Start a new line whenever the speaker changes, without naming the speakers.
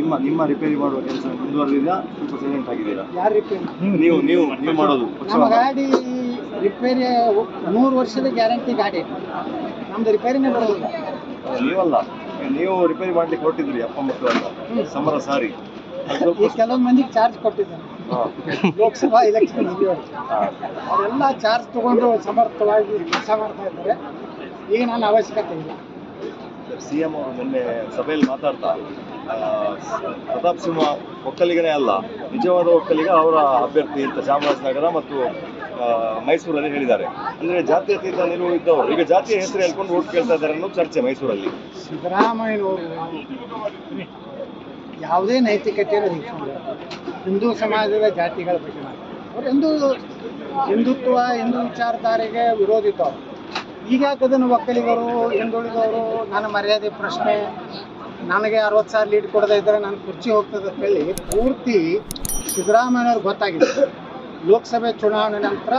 ನಿಮ್ಮ ನಿಮ್ಮ ರಿಪೇರಿ ಮಾಡುವ ಕೆಲಸ ಮುಂದುವರೆದಿಲ್ಲ ಸ್ವಲ್ಪ ಸೈಲೆಂಟ್ ಆಗಿದ್ದೀರಾ?
ಯಾರು ರಿಪೇರಿ
ನೀವು ನೀವು ನೀವು ಮಾಡೋದು.
ನಮ್ಮ ಗಾಡಿ ರಿಪೇರಿ ನೂರು ವರ್ಷದ ಗ್ಯಾರಂಟಿ ಗಾಡಿ. ನಮ್ದು ರಿಪೇರಿನೇ ಬರೋದಿಲ್ಲ
ನೀವಲ್ಲ. ನೀವು ರಿಪೇರಿ ಮಾಡ್ಲಿಕ್ಕೆ ಕೊಟ್ಟಿದ್ರಿ ಅಪ್ಪ ಮಕ್ಕಳು ಅಂತ ಸಮರ ಸಾರಿ.
ಕೆಲವೊಂದು ಮಂದಿಗೆ ಚಾರ್ಜ್ ಕೊಟ್ಟಿದ್ದಾರೆ. ಲೋಕಸಭಾ ಎಲೆಕ್ಷನ್. ಅವರೆಲ್ಲ ಚಾರ್ಜ್ ತಗೊಂಡು ಸಮರ್ಥವಾಗಿ ಕೆಲಸ ಮಾಡ್ತಾ ಇದ್ದಾರೆ. ಈಗ ನಾನು ಅವಶ್ಯಕತೆ ಇಲ್ಲ.
ಸಿ ಎಂ ನಿನ್ನೆ ಸಭೆಯಲ್ಲಿ ಮಾತಾಡ್ತಾ ಪ್ರತಾಪ್ ಸಿಂಹ ಒಕ್ಕಲಿಗನೇ ಅಲ್ಲ, ನಿಜವಾದ ಒಕ್ಕಲಿಗ ಅವರ ಅಭ್ಯರ್ಥಿ ಅಂತ ಚಾಮರಾಜನಗರ ಮತ್ತು ಮೈಸೂರಲ್ಲಿ ಹೇಳಿದ್ದಾರೆ. ಅಂದ್ರೆ ಜಾತ್ಯತೀತ ನಿಲುವು ಇದ್ದವರು, ಈಗ ಜಾತಿಯ ಹೆಸರು ಹೇಳ್ಕೊಂಡು ಓಟ್ ಕೇಳ್ತಾ ಇದ್ದಾರೆ ಅನ್ನೋ ಚರ್ಚೆ ಮೈಸೂರಲ್ಲಿ.
ಸಿದ್ದರಾಮಯ್ಯನವರು ಯಾವುದೇ ನೈತಿಕತೆಯನ್ನು ಹಿಂದೂ ಸಮಾಜದ ಜಾತಿಗಳ ಬಗ್ಗೆ ಅವರು ಹಿಂದೂ ಹಿಂದುತ್ವ, ಹಿಂದೂ ವಿಚಾರಧಾರೆಗೆ ವಿರೋಧಿತವರು ಈಗ ಯಾಕದನ್ನು ಒಕ್ಕಲಿಗರು ಹಿಂದುಳಿದವರು ನನ್ನ ಮರ್ಯಾದೆ ಪ್ರಶ್ನೆ, ನನಗೆ ಅರವತ್ತು ಸಾವಿರ ಲೀಡ್ ಕೊಡದೇ ಇದ್ದರೆ ನನ್ನ ಕುರ್ಚಿ ಹೋಗ್ತದೆ ಅಂತ ಹೇಳಿ ಪೂರ್ತಿ ಸಿದ್ದರಾಮಯ್ಯವ್ರಿಗೆ ಗೊತ್ತಾಗಿದೆ. ಲೋಕಸಭೆ ಚುನಾವಣೆ ನಂತರ